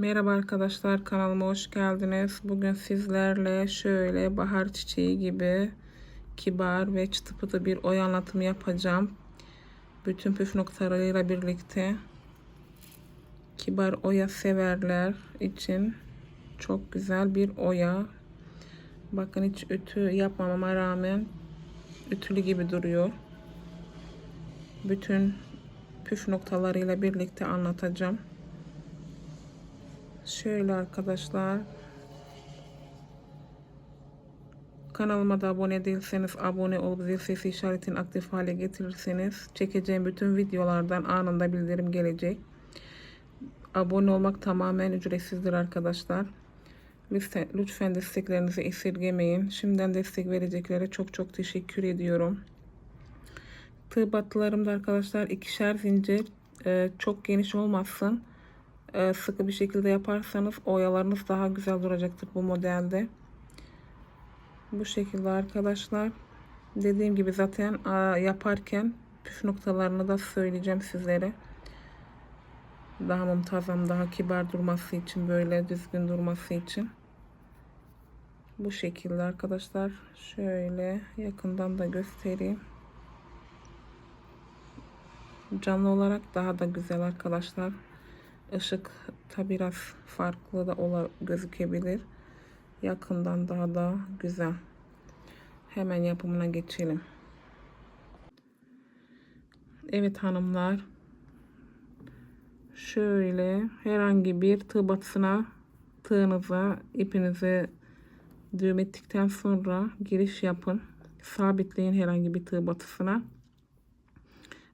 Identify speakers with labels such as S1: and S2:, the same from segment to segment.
S1: Merhaba arkadaşlar kanalıma hoş geldiniz. Bugün sizlerle şöyle bahar çiçeği gibi kibar ve çıtı pıtı bir oya anlatımı yapacağım. Bütün püf noktalarıyla birlikte kibar oya severler için çok güzel bir oya. Bakın hiç ütü yapmamama rağmen ütülü gibi duruyor. Bütün püf noktalarıyla birlikte anlatacağım. Şöyle arkadaşlar. Kanalıma da abone değilseniz abone olup zil sesi işaretini aktif hale getirirseniz çekeceğim bütün videolardan anında bildirim gelecek. Abone olmak tamamen ücretsizdir arkadaşlar. Lütfen, lütfen desteklerinizi esirgemeyin. Şimdiden destek vereceklere çok çok teşekkür ediyorum. Tığ battılarımda arkadaşlar ikişer zincir e, çok geniş olmasın sıkı bir şekilde yaparsanız oyalarınız daha güzel duracaktır bu modelde. Bu şekilde arkadaşlar. Dediğim gibi zaten yaparken püf noktalarını da söyleyeceğim sizlere. Daha muntazam, daha kibar durması için, böyle düzgün durması için. Bu şekilde arkadaşlar. Şöyle yakından da göstereyim. Canlı olarak daha da güzel arkadaşlar. Işık da biraz farklı da ola, gözükebilir. Yakından daha da güzel. Hemen yapımına geçelim. Evet hanımlar. Şöyle herhangi bir tığ batısına tığınıza ipinizi düğüm ettikten sonra giriş yapın. Sabitleyin herhangi bir tığ batısına.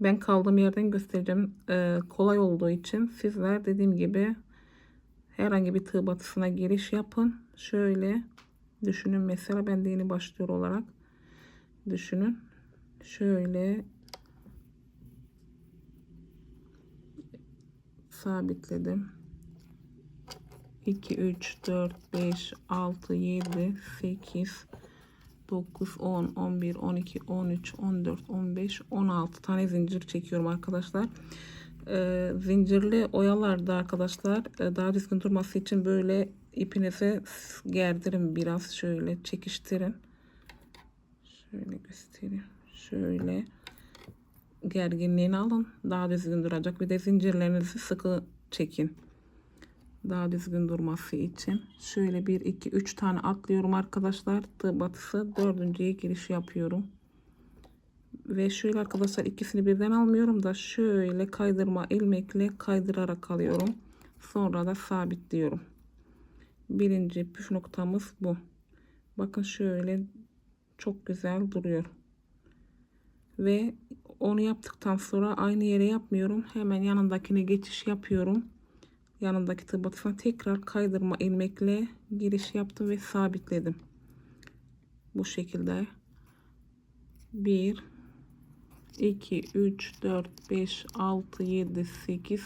S1: Ben kaldığım yerden göstereceğim. Ee, kolay olduğu için sizler dediğim gibi herhangi bir tığ batısına giriş yapın. Şöyle düşünün mesela ben de yeni başlıyor olarak düşünün. Şöyle sabitledim. 2 3 4 5 6 7 8 9, 10, 11, 12, 13, 14, 15, 16 tane zincir çekiyorum arkadaşlar. Ee, zincirli oyalarda arkadaşlar e, daha düzgün durması için böyle ipinize gerdirin biraz şöyle çekiştirin. Şöyle göstereyim. Şöyle gerginliğini alın. Daha düzgün duracak. Bir de zincirlerinizi sıkı çekin daha düzgün durması için. Şöyle 1 2 3 tane atlıyorum arkadaşlar. Tığ batısı dördüncüye giriş yapıyorum. Ve şöyle arkadaşlar ikisini birden almıyorum da şöyle kaydırma ilmekle kaydırarak alıyorum. Sonra da sabitliyorum. Birinci püf noktamız bu. Bakın şöyle çok güzel duruyor. Ve onu yaptıktan sonra aynı yere yapmıyorum. Hemen yanındakine geçiş yapıyorum yanındaki tıbatına tekrar kaydırma ilmekle giriş yaptım ve sabitledim. Bu şekilde 1 2 3 4 5 6 7 8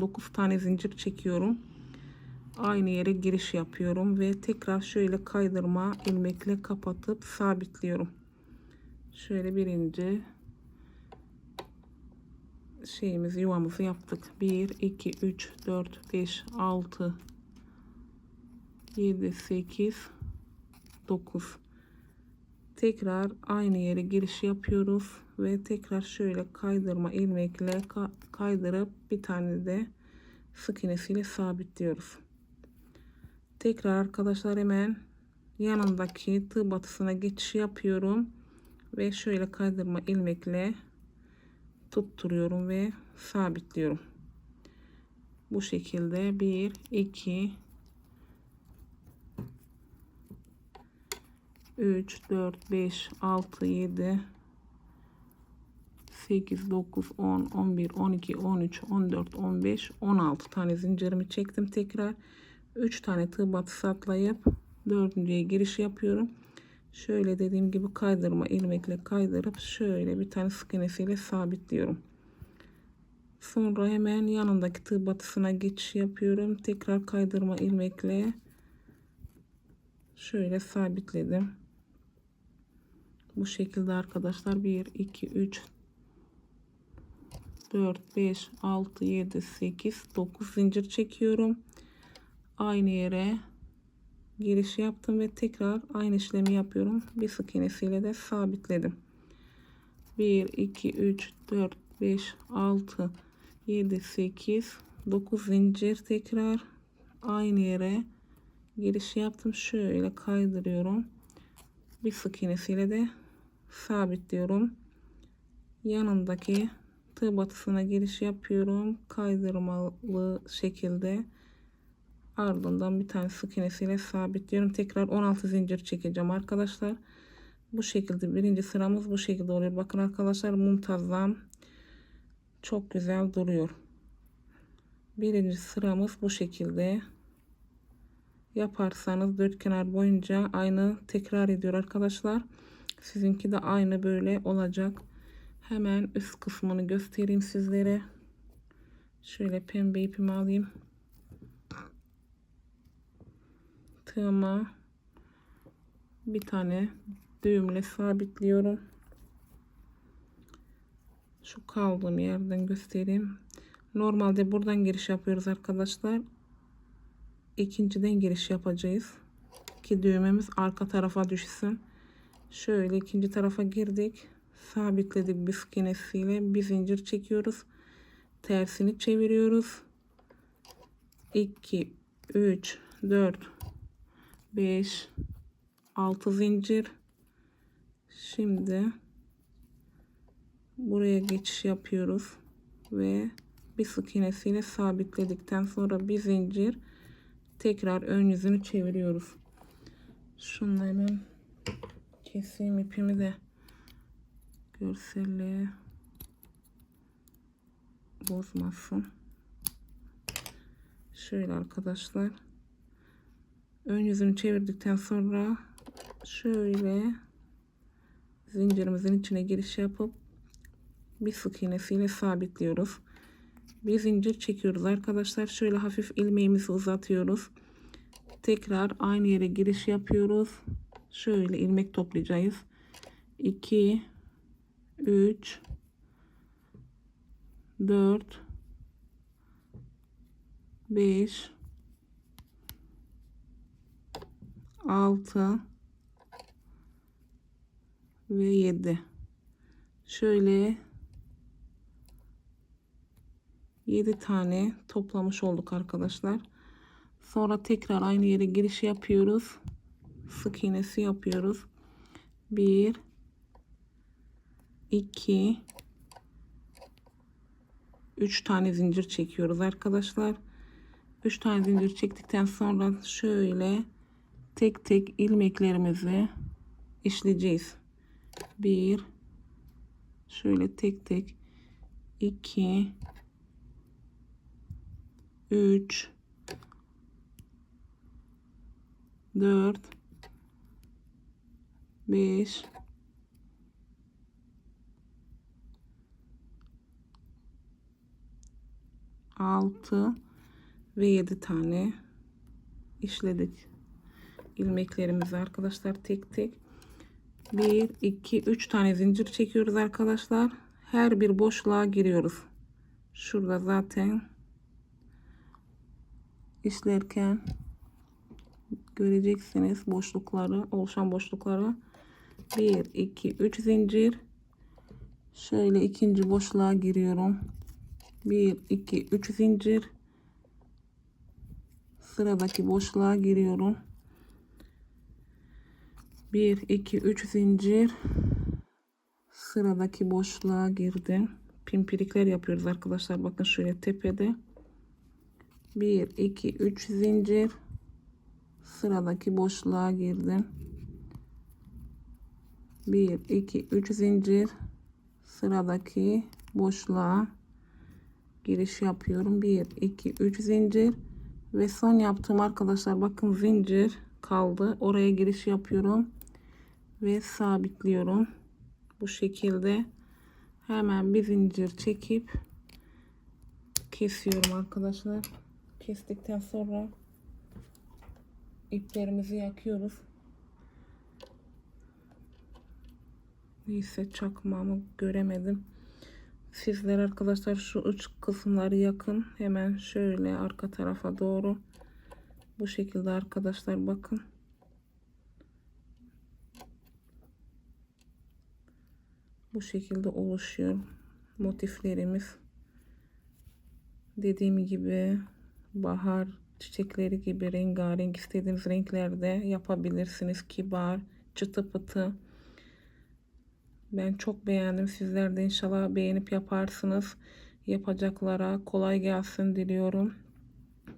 S1: 9 tane zincir çekiyorum. Aynı yere giriş yapıyorum ve tekrar şöyle kaydırma ilmekle kapatıp sabitliyorum. Şöyle birinci şeyimizi yuvamızı yaptık. 1 2 3 4 5 6 7 8 9 tekrar aynı yere giriş yapıyoruz ve tekrar şöyle kaydırma ilmekle kaydırıp bir tane de sık iğnesiyle sabitliyoruz. Tekrar arkadaşlar hemen yanındaki tığ batısına geçiş yapıyorum ve şöyle kaydırma ilmekle tutturuyorum ve sabitliyorum. Bu şekilde 1 2 3 4 5 6 7 8 9 10 11 12 13 14 15 16 tane zincirimi çektim tekrar 3 tane tığ batısı atlayıp dördüncüye giriş yapıyorum şöyle dediğim gibi kaydırma ilmekle kaydırıp şöyle bir tane sık iğnesiyle sabitliyorum. Sonra hemen yanındaki tığ batısına geçiş yapıyorum. Tekrar kaydırma ilmekle şöyle sabitledim. Bu şekilde arkadaşlar 1 2 3 4 5 6 7 8 9 zincir çekiyorum. aynı yere giriş yaptım ve tekrar aynı işlemi yapıyorum. Bir sık iğnesiyle de sabitledim. 1 2 3 4 5 6 7 8 9 zincir tekrar aynı yere giriş yaptım. Şöyle kaydırıyorum. Bir sık iğnesiyle de sabitliyorum. Yanındaki tığ batısına giriş yapıyorum. Kaydırmalı şekilde ardından bir tane sık iğnesiyle sabitliyorum. Tekrar 16 zincir çekeceğim arkadaşlar. Bu şekilde birinci sıramız bu şekilde oluyor. Bakın arkadaşlar muntazam çok güzel duruyor. Birinci sıramız bu şekilde yaparsanız dört kenar boyunca aynı tekrar ediyor arkadaşlar. Sizinki de aynı böyle olacak. Hemen üst kısmını göstereyim sizlere. Şöyle pembe ipimi alayım. Tığıma bir tane düğümle sabitliyorum. Şu kaldığım yerden göstereyim. Normalde buradan giriş yapıyoruz arkadaşlar. İkinciden giriş yapacağız. Ki düğmemiz arka tarafa düşsün. Şöyle ikinci tarafa girdik. Sabitledik iğnesiyle bir zincir çekiyoruz. Tersini çeviriyoruz. 2 3 4 5 6 zincir. Şimdi buraya geçiş yapıyoruz ve bir sık iğnesiyle sabitledikten sonra bir zincir tekrar ön yüzünü çeviriyoruz. Şunu hemen keseyim ipimi de görselliğe bozmasın. Şöyle arkadaşlar. Ön yüzünü çevirdikten sonra şöyle zincirimizin içine giriş yapıp bir sık iğnesiyle sabitliyoruz. Bir zincir çekiyoruz arkadaşlar. Şöyle hafif ilmeğimizi uzatıyoruz. Tekrar aynı yere giriş yapıyoruz. Şöyle ilmek toplayacağız. 2 3 4 5 6 ve 7 şöyle 7 tane toplamış olduk arkadaşlar. Sonra tekrar aynı yere giriş yapıyoruz. Sık iğnesi yapıyoruz. 1 2 3 tane zincir çekiyoruz arkadaşlar. 3 tane zincir çektikten sonra şöyle tek tek ilmeklerimizi işleyeceğiz. 1 şöyle tek tek 2 3 4 5 6 ve 7 tane işledik ilmeklerimizi arkadaşlar tek tek. 1 2 3 tane zincir çekiyoruz arkadaşlar. Her bir boşluğa giriyoruz. Şurada zaten işlerken göreceksiniz boşlukları oluşan boşlukları. 1 2 3 zincir. Şöyle ikinci boşluğa giriyorum. 1 2 3 zincir. Sıradaki boşluğa giriyorum 1 2 3 zincir. Sıradaki boşluğa girdim pimpirikler yapıyoruz arkadaşlar. Bakın şöyle tepede. 1 2 3 zincir. Sıradaki boşluğa girdim 1 2 3 zincir. Sıradaki boşluğa giriş yapıyorum. 1 2 3 zincir. Ve son yaptığım arkadaşlar bakın zincir kaldı. Oraya giriş yapıyorum ve sabitliyorum. Bu şekilde hemen bir zincir çekip kesiyorum arkadaşlar. Kestikten sonra iplerimizi yakıyoruz. Neyse çakmamı göremedim. Sizler arkadaşlar şu uç kısımları yakın. Hemen şöyle arka tarafa doğru. Bu şekilde arkadaşlar bakın. Bu şekilde oluşuyor motiflerimiz. Dediğim gibi bahar çiçekleri gibi rengarenk istediğiniz renklerde yapabilirsiniz. Kibar, çıtı pıtı. Ben çok beğendim. Sizler de inşallah beğenip yaparsınız. Yapacaklara kolay gelsin diliyorum.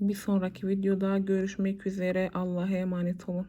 S1: Bir sonraki videoda görüşmek üzere. Allah'a emanet olun.